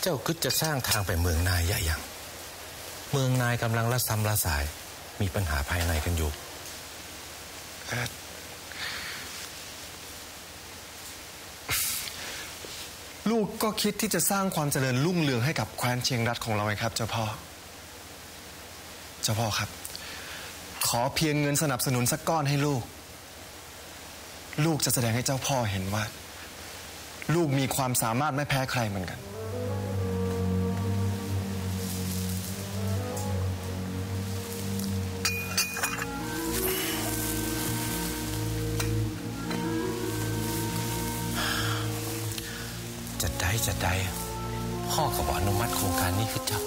เจ้าคิดจะสร้างทางไปเมืองนายใหญ่ยัง เมืองนายกำลังละซ้ำละสายมีปัญหาภายในกันอยู่ลูกก็คิดที่จะสร้างความเจริญรุ่งเรืองให้กับแคว้นเชียงรัฐของเราไงครับ เจ้าพ่อ เจ้าพ่อครับ ขอเพียงเงินสนับสนุนสักก้อนให้ลูก ลูกจะแสดงให้เจ้าพ่อเห็นว่า ลูกมีความสามารถไม่แพ้ใครเหมือนกัน ด้จะได้พ่อก็บอกอนุมัติโครงการนี้คือเจ้า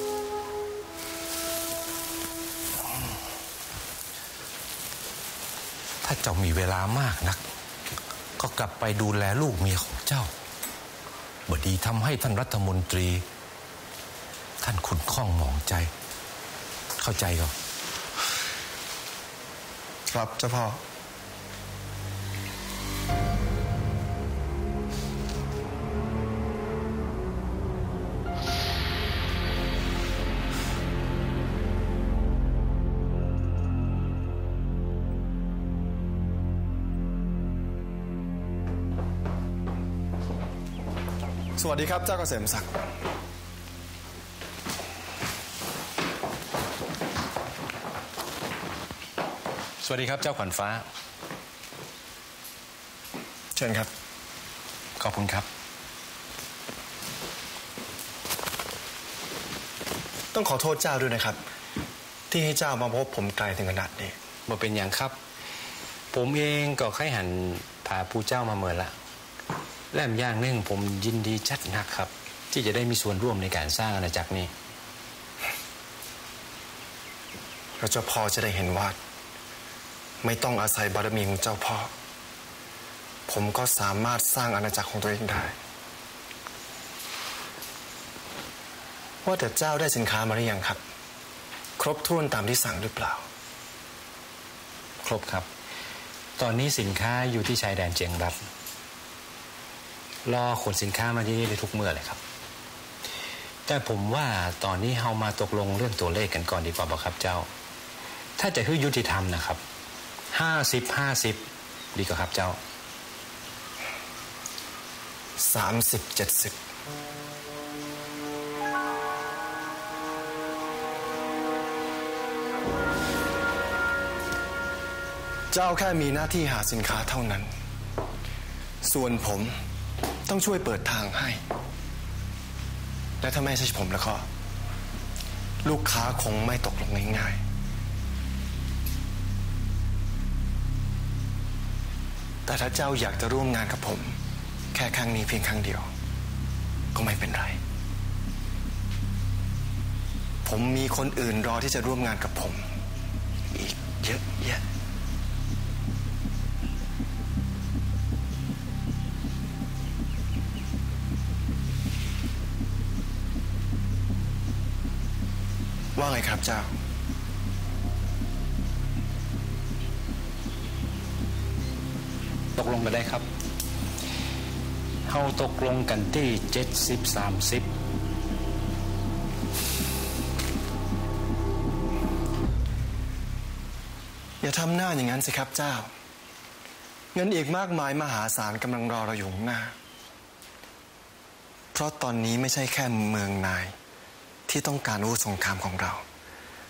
ถ้าเจ้ามีเวลามากนัก ก็กลับไปดูแลลูกเมียของเจ้า บดีทำให้ท่านรัฐมนตรี ท่านขุนข้องหมองใจ เข้าใจก็ครับเจ้าพ่อ สวัสดีครับเจ้าเกษมศักดิ์สวัสดีครับเจ้าขวัญฟ้า เชิญครับ ขอบคุณครับ ต้องขอโทษเจ้าด้วยนะครับ ที่ให้เจ้ามาพบผมไกลถึงขนาดนี้มาเป็นอย่างครับ ผมเองก็ค่อยหันพาผู้เจ้ามาเมื่อละ แล่มอย่างหนึ่งผมยินดีจัดหนักครับ ที่จะได้มีส่วนร่วมในการสร้างอาณาจักรนี้แล้วเจ้าพ่อจะได้เห็นว่า ไม่ต้องอาศัยบารมีของเจ้าพ่อ ผมก็สามารถสร้างอาณาจักรของตัวเองได้ ว่าแต่เจ้าได้สินค้ามาหรือยังครับ ครบถ้วนตามที่สั่งหรือเปล่า ครบครับ ตอนนี้สินค้าอยู่ที่ชายแดนเจียงรัฐ รอขนสินค้ามาที่นี่ได้ทุกเมื่อเลยครับ แต่ผมว่าตอนนี้เฮามาตกลงเรื่องตัวเลขกันก่อนดีกว่าบ่ครับเจ้า ถ้าจะคือยุติธรรมนะครับห้าสิบห้าสิบดีกว่าครับเจ้าสามสิบเจ็ดสิบเจ้าแค่มีหน้าที่หาสินค้าเท่านั้น ส่วนผม ต้องช่วยเปิดทางให้ และถ้าไม่ใช่ผมแล้วก็ ลูกค้าคงไม่ตกลงง่ายๆ แต่ถ้าเจ้าอยากจะร่วมงานกับผม แค่ครั้งนี้เพียงครั้งเดียว ก็ไม่เป็นไร ผมมีคนอื่นรอที่จะร่วมงานกับผม อีกเยอะแยะ ว่าไงครับเจ้า ตกลงกันได้ครับเฮาตกลงกันที่เจ็ดสิบสามสิบอย่าทำหน้าอย่างนั้นสิครับเจ้า เงินอีกมากมายมหาศาลกำลังรอเราอยู่ข้างหน้า เพราะตอนนี้ไม่ใช่แค่เมืองนาย ที่ต้องการอาวุธสงครามของเรา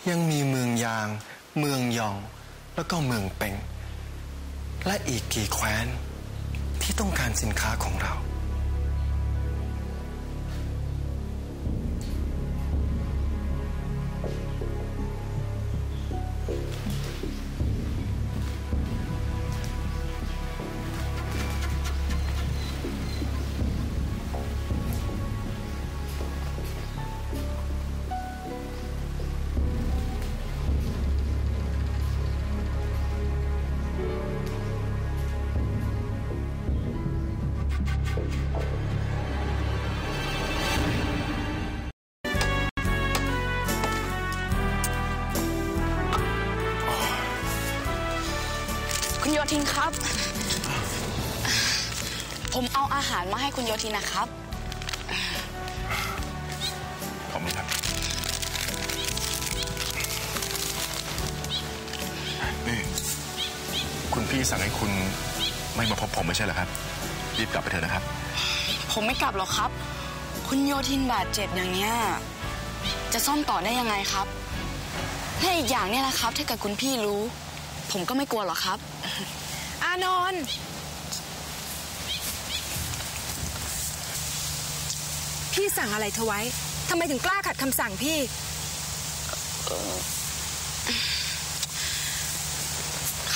ยังมีเมืองยาง เมืองยอง แล้วก็เมืองเป็ง และอีกกี่แคว้นที่ต้องการสินค้าของเรา คุณโยทินครับ ผมเอาอาหารมาให้คุณโยทินนะครับ ขอบคุณครับ นี่ คุณพี่สั่งให้คุณไม่มาพบผมไม่ใช่เหรอครับ รีบกลับไปเถอะนะครับ ผมไม่กลับหรอกครับ คุณโยทินบาดเจ็บอย่างเนี้ยจะซ่อมต่อได้ยังไงครับและอีกอย่างเนี่ยนะครับ ถ้าเกิดคุณพี่รู้ ผมก็ไม่กลัวหรอกครับ อานนท์พี่สั่งอะไรเธอไว้ทำไมถึงกล้าขัดคำสั่งพี่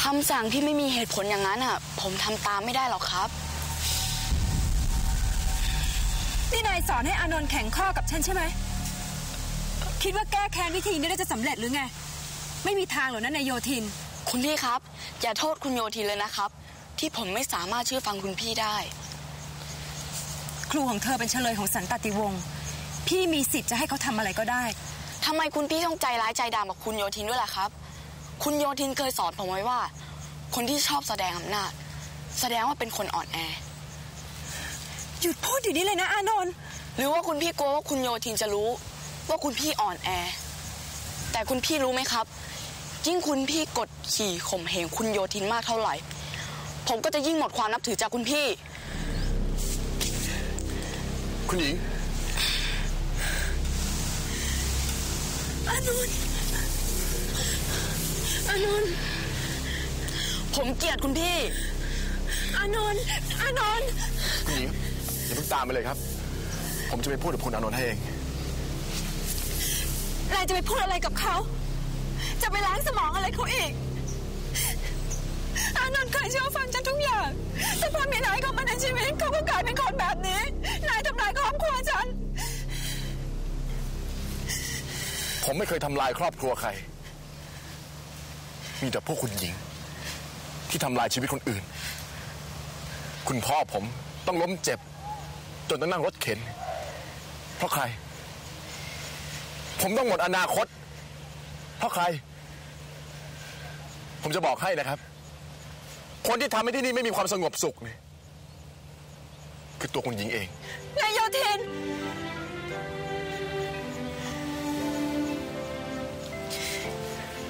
คำสั่งพี่ไม่มีเหตุผลอย่างนั้นอะ ผมทำตามไม่ได้หรอกครับ นี่นายสอนให้อานนท์แข่งข้อกับฉันใช่ไหม คิดว่าแก้แค้นวิธีนี้ได้จะสำเร็จหรือไง ไม่มีทางหรอกนะนายโยทิน คุณพี่ครับ อย่าโทษคุณโยทินเลยนะครับ ที่ผมไม่สามารถเชื่อฟังคุณพี่ได้ ครูของเธอเป็นเฉลยของสันตติวงศ์พี่มีสิทธิ์จะให้เขาทำอะไรก็ได้ ทำไมคุณพี่ต้องใจร้ายใจดำกับคุณโยทินด้วยล่ะครับ คุณโยทินเคยสอนผมไว้ว่า คนที่ชอบแสดงอำนาจ แสดงว่าเป็นคนอ่อนแอ หยุดพูดอยู่นี้เลยนะอานนท์หรือว่าคุณพี่กลัวว่าคุณโยทินจะรู้ ว่าคุณพี่อ่อนแอ แต่คุณพี่รู้ไหมครับ ยิ่งคุณพี่กดขี่ข่มเหงคุณโยทินมากเท่าไหร่ ผมก็จะยิ่งหมดความนับถือจากคุณพี่ คุณหญิงอานนท์อานนท์ผมเกลียดคุณพี่ อานนท์อานนท์คุณหญิง อย่าเพิ่งตามไปเลยครับ ผมจะไปพูดกับคุณอานนท์ให้เอง นายจะไปพูดอะไรกับเขา จะไปล้างสมองอะไรเขาอีก อานนท์เคยเชื่อฟังฉันทุกอย่าง แต่พอมีนายเข้ามาในชีวิตเขาก็กลายเป็นคนแบบนี้ นายทำลายครอบครัวฉัน ผมไม่เคยทำลายครอบครัวใคร มีแต่พวกคุณหญิง ที่ทำลายชีวิตคนอื่น คุณพ่อผมต้องล้มเจ็บ จนต้องนั่งรถเข็น เพราะใคร ผมต้องหมดอนาคต เพราะใคร ผมจะบอกให้นะครับ คนที่ทำให้ที่นี่ไม่มีความสงบสุขเนี่ยคือตัวคุณหญิงเอง นายโยธิน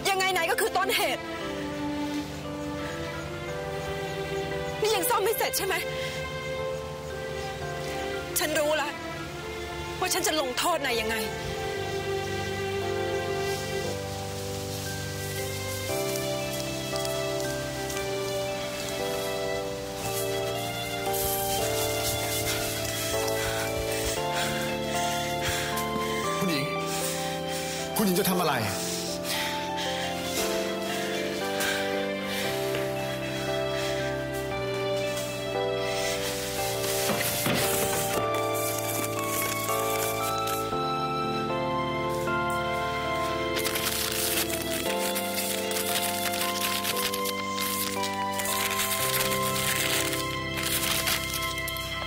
ยังไงนายก็คือต้นเหตุ นี่ยังซ่อมไม่เสร็จใช่ไหม ฉันรู้แล้วว่าฉันจะลงโทษนายยังไง คุณหญิง คุณหญิงจะทำอะไร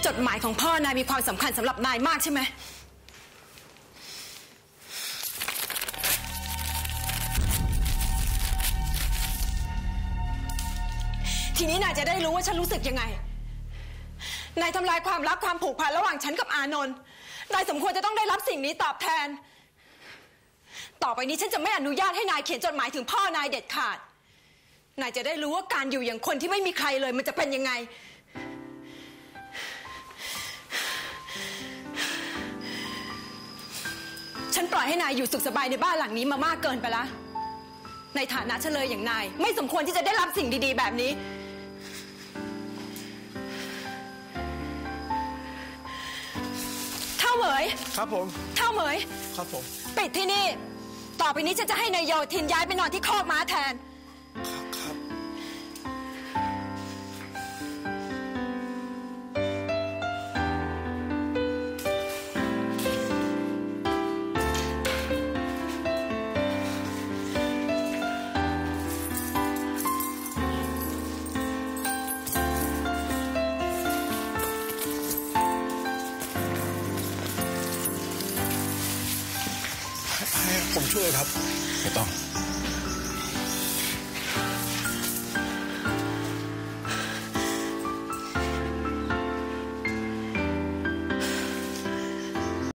จดหมายของพ่อนายมีความสำคัญสำหรับนายมากใช่ไหม ทีนี้นายจะได้รู้ว่าฉันรู้สึกยังไง นายทำลายความรักความผูกพันระหว่างฉันกับอานนท์ นายสมควรจะต้องได้รับสิ่งนี้ตอบแทน ต่อไปนี้ฉันจะไม่อนุญาตให้นายเขียนจดหมายถึงพ่อนายเด็ดขาด นายจะได้รู้ว่าการอยู่อย่างคนที่ไม่มีใครเลยมันจะเป็นยังไง ฉันปล่อยให้นายอยู่สุขสบายในบ้านหลังนี้มามากเกินไปละ ในฐานะเฉลยอย่างนาย ไม่สมควรที่จะได้รับสิ่งดีๆ แบบนี้ เท่าเหมย ครับผม เท่าเหมย ครับผม ปิดที่นี่ ต่อไปนี้ฉันจะให้นายโยทินย้ายไปนอนที่คอกม้าแทน ผมช่วยครับ ไม่ต้อง